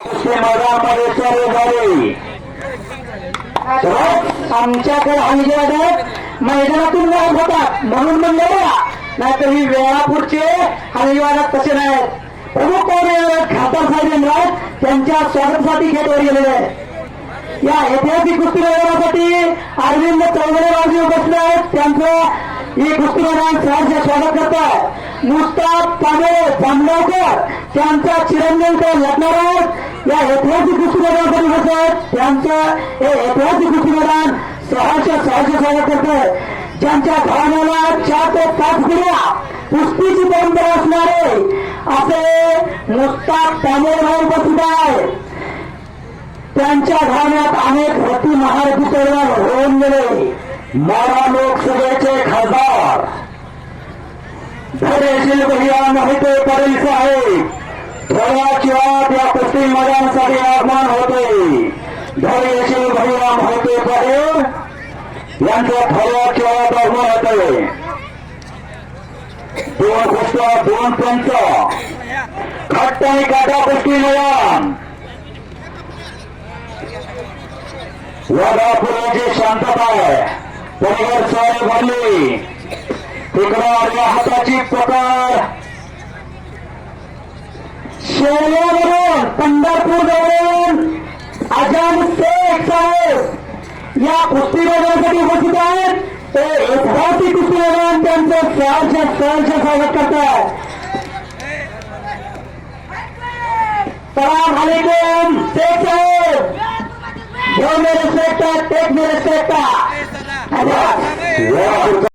मैदानामध्ये सर्व झाले आमच्याकडे आम्ही जे हलगीवादक मैदानातून लाभ होतात. म्हणून म्हणले बघा नाहीतर ही वेळापूरचे हलगीवादक तसे नाहीत. प्रमुख पाहुणे खासदार साहेब यमराज त्यांच्या स्वागतासाठी खेळवर गेलेले आहे या ऐतिहासिक कुस्ती मैदानासाठी अरविंद चौधरी बाजू बसले आहेत. त्यांचं ही कुस्ती मैदान सहर्ष स्वागत आहे मुस्ताफ पाने जामगावकर त्यांचा चिरंजीव ते लढणार आहेत या ऐतिहासिक कुस्ती मैदानासाठी बसले आहेत. त्यांचं हे ऐतिहासिक कुस्ती मैदान सहर्ष सहर्ष स्वागत करतोय. ज्यांच्या घराण्याला चार ते पाच पिढ्या कुस्तीची परंपरा असणारे असे मुस्ताफ पाने उपस्थित आहे त्यांच्या भावनात अनेक रती महारथी परिवार होऊन गेले. मारा लोकसभेचे खासदार धैर्यशील भैया मोहिते पाटील आहे. थोड्याच वेळात या कुस्ती मैदानासाठी आगमन होते. धैर्यशील भैया मोहिते पाटील यांचं थोड्याच वेळात आगमन होते. दोन कुस्त्या दोन पंच. खट्ट आणि काटा कुस्ती मैदान. वडापुराची शांतता आहे. परिवार सारे भरली तिकडं या हाताची शेवल्यावरून पंढरपूर जवळून आजाद शेख साहेब या कुस्ती मैदानासाठी उपस्थित आहेत ते ऐतिहासिक कुस्ती मैदान त्यांचं सहर्ष सहर्ष स्वागत करतात सलाम अलैकुम शेख साहेब Yo me respeta, टेक me respeta. Allá.